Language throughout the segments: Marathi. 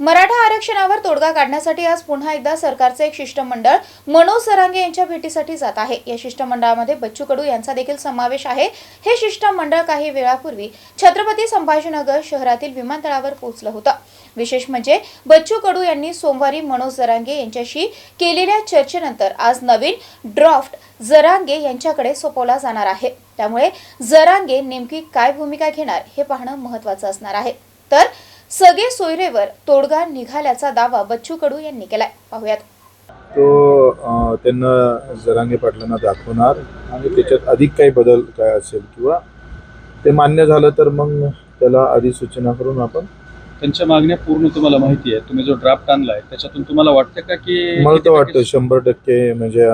मराठा आरक्षणावर तोडगा काढण्यासाठी आज पुन्हा एकदा सरकारचे एक शिष्टमंडळ मनोज सरांगे यांच्या भेटीसाठी जात आहे. या शिष्टमंडळामध्ये बच्चू कडू यांचा देखील समावेश आहे. हे शिष्टमंडळ काही वेळापूर्वी छत्रपती संभाजीनगर शहरातील विमानतळावर पोहोचलं होतं. विशेष म्हणजे बच्चू कडू यांनी सोमवारी मनोज जरांगे यांच्याशी केलेल्या चर्चेनंतर आज नवीन ड्राफ्ट जरांगे यांच्याकडे सोपवला जाणार आहे. त्यामुळे जरांगे नेमकी काय भूमिका घेणार हे पाहणं महत्वाचं असणार आहे. तर सगळे सोयरेवर तोडगा निघाल्याचा दावा बच्चू कडू यांनी केलाय. पाहुयात. तो त्यांना जरांगे पाटलांना दाखवणार आणि त्याच्यात अधिक काही बदल काय असेल किंवा ते मान्य झालं तर मग त्याला अधिसूचना करून आपण त्यांच्या मागण्या पूर्ण तुम्हाला माहिती आहे. तुम्ही जो ड्राफ्ट आणलाय त्याच्यातून तुम्हाला वाटतं का की मला तर वाटतं शंभर टक्के म्हणजे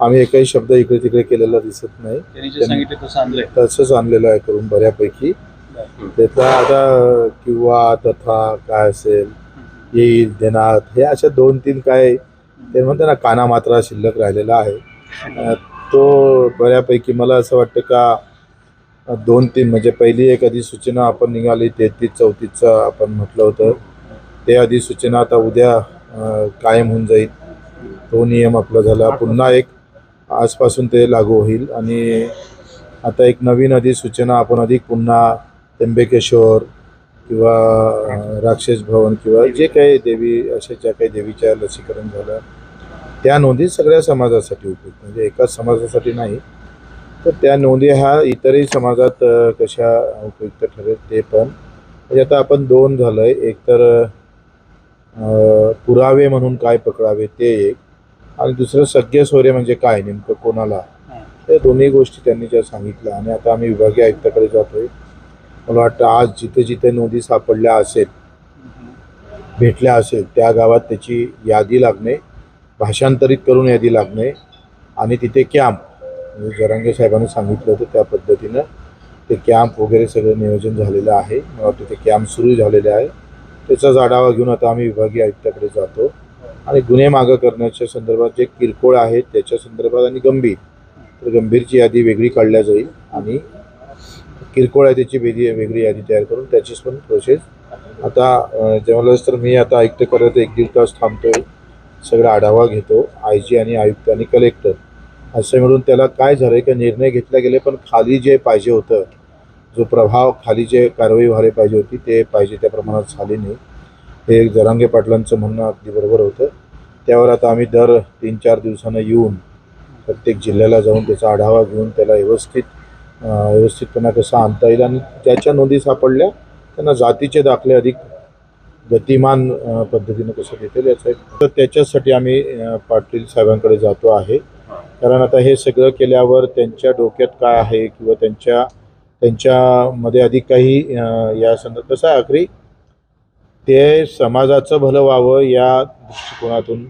आम्ही एकही शब्द इकडे तिकडे केलेला दिसत नाही. त्यांनी जे सांगितले तसं आणलंय. तसंच आणलेलं आहे करून बऱ्यापैकी. त्याचा आता किंवा तथा काय असेल येईल देणार हे अशा दोन तीन काय ते म्हणते ना काना मात्रा शिल्लक राहिलेला आहे. तो बऱ्यापैकी मला असं वाटतं का दोन तीन म्हणजे पहिली एक अधिसूचना आपण निघाली तेहतीस चौतीसचं आपण म्हटलं होतं. ते अधिसूचना आता उद्या कायम होऊन जाईल. तो नियम आपला झाला. पुन्हा एक आजपासून ते लागू होईल. आणि आता एक नवीन अधिसूचना आपण अधिक पुन्हा त्र्यंबकेश्वर किंवा राक्षस भवन किंवा जे काही देवी अशा ज्या काही देवीच्या लसीकरण झालं त्या नोंदी सगळ्या समाजासाठी उपयुक्त. म्हणजे एकाच समाजासाठी नाही तर त्या नोंदी ह्या इतरही समाजात कशा उपयुक्त ठरेल ते पण. म्हणजे आता आपण दोन झालं आहे एक तर पुरावे म्हणून काय पकडावे ते एक. आणि दुसरं सगळे सोयरे म्हणजे काय नेमकं कोणाला? या दोन्ही गोष्टी त्यांनी ज्या सांगितल्या आणि आता आम्ही विभागीय आयुक्ताकडे जातोय. मला वाटतं आज जिथे जिथे नोंदी सापडल्या असेल भेटल्या असेल त्या गावात त्याची यादी लागणे भाषांतरित करून यादी लागणे आणि तिथे कॅम्प म्हणजे जरांगे साहेबांनी सांगितलं होतं त्या पद्धतीनं. ते कॅम्प वगैरे सगळं नियोजन झालेलं आहे. मला वाटतं ते कॅम्प सुरू झालेले आहे. त्याचाच आढावा घेऊन आता आम्ही विभागीय आयुक्ताकडे जातो. आणि गुन्हे मागं करण्याच्या संदर्भात जे किरकोळ आहेत त्याच्या संदर्भात आणि गंभीर तर गंभीरची यादी वेगळी काढल्या जाईल आणि किरकोळ आहे त्याची वेगळी वेगळी यादी तयार करून त्याचीच पण प्रोसेस आता अं, जेव्हा तर मी आता ऐकतो करत एक दीड तास थांबतोय. सगळा आढावा घेतो. आय जी आणि आयुक्त आणि कलेक्टर असं मिळून त्याला काय झालं की निर्णय घेतला गेले पण खाली जे पाहिजे होतं जो प्रभाव खाली जे कारवाई व्हायला पाहिजे होती ते पाहिजे त्या प्रमाणात झाली नाही. हे जरांगे पाटलांचं म्हणणं अगदी बरोबर होतं. त्यावर आता आम्ही दर तीन चार दिवसानं येऊन प्रत्येक जिल्ह्याला जाऊन त्याचा आढावा घेऊन त्याला व्यवस्थित व्यवस्थितपणा कसा आणता येईल आणि त्याच्या नोंदी सापडल्या त्यांना जातीचे दाखले अधिक गतिमान पद्धतीनं कसं देता येईल याचा तर त्याच्यासाठी आम्ही पाटील साहेबांकडे जातो आहे. कारण आता हे सगळं केल्यावर त्यांच्या डोक्यात काय आहे किंवा त्यांच्या त्यांच्यामध्ये अधिक काही या संदर्भात कसं आहे आखरी? ते समाजाचं भलं व्हावं या दृष्टिकोनातून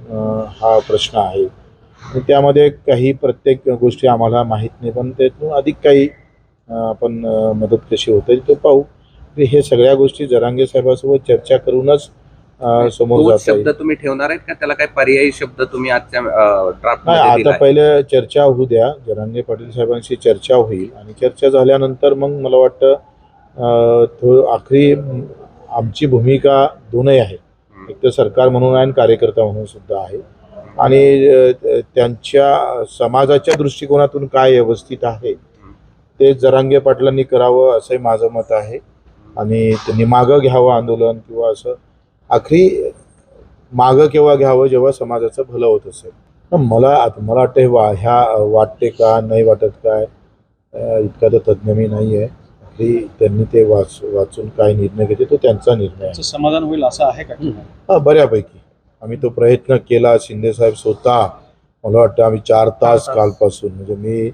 हा प्रश्न आहे. त्यामध्ये काही प्रत्येक गोष्टी आम्हाला माहीत नाही पण त्यातून अधिक काही आपण मदत कशी होता तो पाहू. हे सगळ्या गोष्टी जरांगे साहेबांसोबत चर्चा करूनच समोर शब्द तुम्ही ठेवणार आहेत का? त्याला काही पर्यायी शब्द तुम्ही आजच्या ड्राफ्ट आता? पहिले चर्चा होऊ द्या. जरांगे पाटील साहेबांशी चर्चा होईल. आणि चर्चा झाल्यानंतर मग मला वाटतं तो आखरी आमची भूमिका दोनही आहे. एक तर सरकार म्हणून आहे आणि कार्यकर्ता म्हणून सुद्धा आहे. आणि त्यांच्या समाजाच्या दृष्टिकोनातून काय व्यवस्थित आहे ते जरांगे पाटलांनी करावं असंही माझं मत आहे. आणि त्यांनी मागं घ्यावं आंदोलन किंवा असं आखरी मागं केव्हा घ्यावं जेव्हा समाजाचं भलं होत असेल. मला आता मला वाटतं हे वा ह्या वाटते का नाही वाटत काय इतका तर तज्ज्ञ मी नाही आहे आखरी त्यांनी ते वाच वाचून काय निर्णय घेते तो त्यांचा निर्णय समाधान होईल असं आहे का? हा बऱ्यापैकी. आम्ही तो प्रयत्न केला शिंदे साहेब स्वतः. मला वाटतं आम्ही चार तास कालपासून म्हणजे मी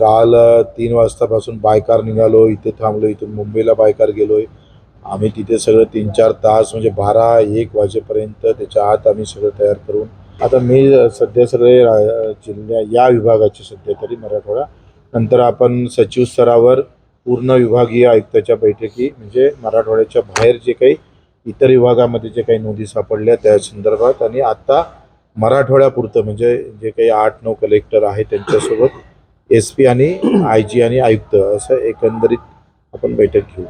काल तीन वाजतापासून बायकार निघालो इथे थांबलो इथून मुंबईला बायकार गेलोय. आम्ही तिथे सगळं तीन चार तास म्हणजे बारा एक वाजेपर्यंत त्याच्या आत आम्ही सगळं तयार करून आता मी सध्या सगळे जिल्ह्या या विभागाचे सध्या तरी मराठवाडा. नंतर आपण सचिव स्तरावर पूर्ण विभागीय आयुक्ताच्या बैठकी म्हणजे मराठवाड्याच्या बाहेर जे काही इतर विभागामध्ये जे काही नोंदी सापडल्या त्या संदर्भात आणि आता मराठवाड्यापुरतं म्हणजे जे काही आठ नऊ कलेक्टर आहे त्यांच्यासोबत एस पी आणि आय जी आणि आयुक्त असं एकंदरीत आपण बैठक घेऊ.